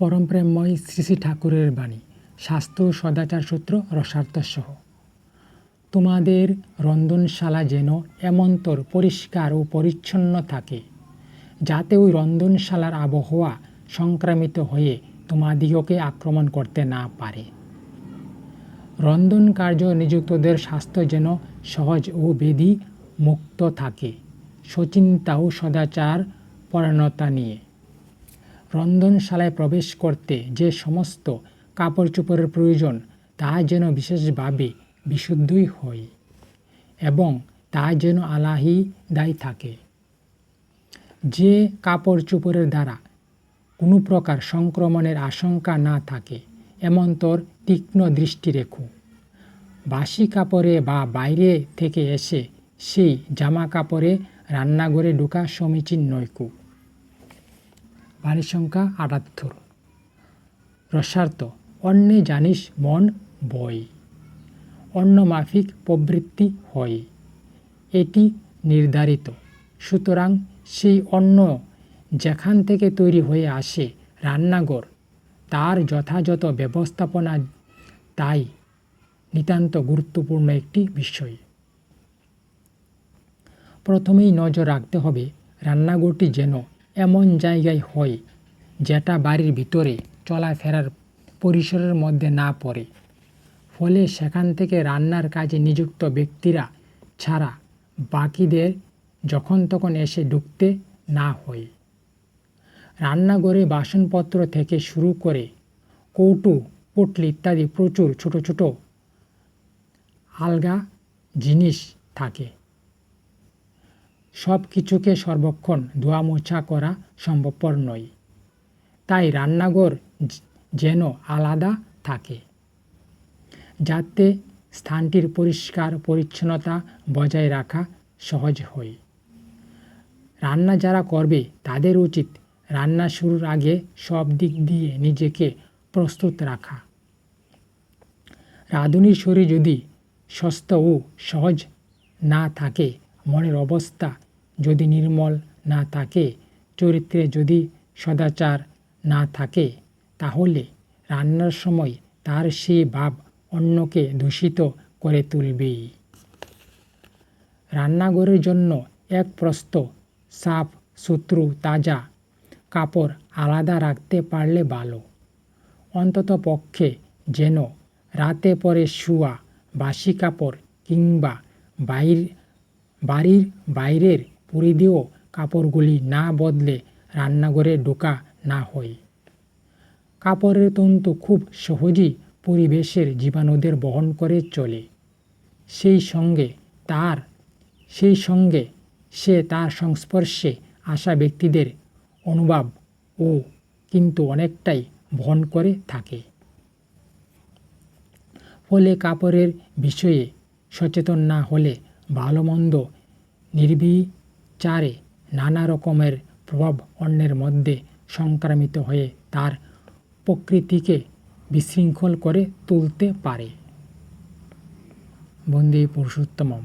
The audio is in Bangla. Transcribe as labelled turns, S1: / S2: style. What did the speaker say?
S1: পরমপ্রেমময় শ্রী শ্রী ঠাকুরের বাণী। স্বাস্থ্য সদাচার সূত্র, রসার্থসহ। তোমাদের রন্ধনশালা যেন এমন্তর পরিষ্কার ও পরিচ্ছন্ন থাকে, যাতে ওই রন্ধনশালার আবহাওয়া সংক্রামিত হয়ে তোমাদিগকে আক্রমণ করতে না পারে। রন্ধন কার্য নিযুক্তদের স্বাস্থ্য যেন সহজ ও বেধি মুক্ত থাকে, সচিন্তা ও সদাচার পরায়ণতা নিয়ে। রন্ধনশালায় প্রবেশ করতে যে সমস্ত কাপড় চোপড়ের প্রয়োজন, তা যেন বিশেষভাবে বিশুদ্ধই হয় এবং তা যেন আলাহি দায়ী থাকে। যে কাপড় চোপড়ের দ্বারা কোনো প্রকার সংক্রমণের আশঙ্কা না থাকে এমন তোর তীক্ষ্ণ দৃষ্টি রেখো। বাসি কাপড়ে বা বাইরে থেকে এসে সেই জামা কাপড়ে রান্নাঘরে ঢোকা সমীচীন নয়কু বাড়ির সংখ্যা আটাত্তর। রসার্থ, অন্যে জানিস মন বই। অন্য মাফিক প্রবৃত্তি হয় এটি নির্ধারিত। সুতরাং সেই অন্ন যেখান থেকে তৈরি হয়ে আসে রান্নাঘর, তার যথাযথ ব্যবস্থাপনা তাই নিতান্ত গুরুত্বপূর্ণ একটি বিষয়। প্রথমেই নজর রাখতে হবে রান্নাঘরটি যেন এমন জায়গায় হয় যেটা বাড়ির ভিতরে চলাফেরার পরিসরের মধ্যে না পড়ে। ফলে সেখান থেকে রান্নার কাজে নিযুক্ত ব্যক্তিরা ছাড়া বাকিদের যখন তখন এসে ঢুকতে না হয়। রান্নাঘরে বাসনপত্র থেকে শুরু করে কৌটু, পুটলি ইত্যাদি প্রচুর ছোট ছোট আলগা জিনিস থাকে। সব কিছুকে সর্বক্ষণ ধোয়া মোছা করা সম্ভবপর নয়। তাই রান্নাঘর যেন আলাদা থাকে। যাতে স্থানটির পরিষ্কার পরিচ্ছন্নতা বজায় রাখা সহজ হয়। রান্না যারা করবে তাদের উচিত রান্না শুরুর আগে সব দিক দিয়ে নিজেকে প্রস্তুত রাখা। রাঁধুনির শরীর যদি সুস্থ ও সহজ না থাকে, মনের অবস্থা যদি নির্মল না থাকে, চরিত্রে যদি সদাচার না থাকে, তাহলে রান্নার সময় তার সেই ভাব অন্যকে দূষিত করে তুলবে রান্নাঘরের জন্য এক প্রস্ত সাফ, সুতরু, তাজা কাপড় আলাদা রাখতে পারলে ভালো। অন্তত পক্ষে যেন রাতে পরে শুয়া বাসি কাপড় কিংবা বাইর বাড়ির বাইরের পরিধেয় কাপড়গুলি না বদলে রান্নাঘরে ঢোকা না হয় কাপড়ের তন্তু খুব সহজেই পরিবেশের জীবাণুদের বহন করে চলে। সেই সঙ্গে তার সেই সঙ্গে সে তার সংস্পর্শে আসা ব্যক্তিদের অনুভব ও কিন্তু অনেকটাই বহন করে থাকে। ফলে কাপড়ের বিষয়ে সচেতন না হলে ভালো মন্দ নির্বিচারে নানা রকমের প্রভাব অন্যের মধ্যে সংক্রামিত হয়ে তার প্রকৃতিকে বিশৃঙ্খল করে তুলতে পারে। বন্দে পুরুষোত্তমম।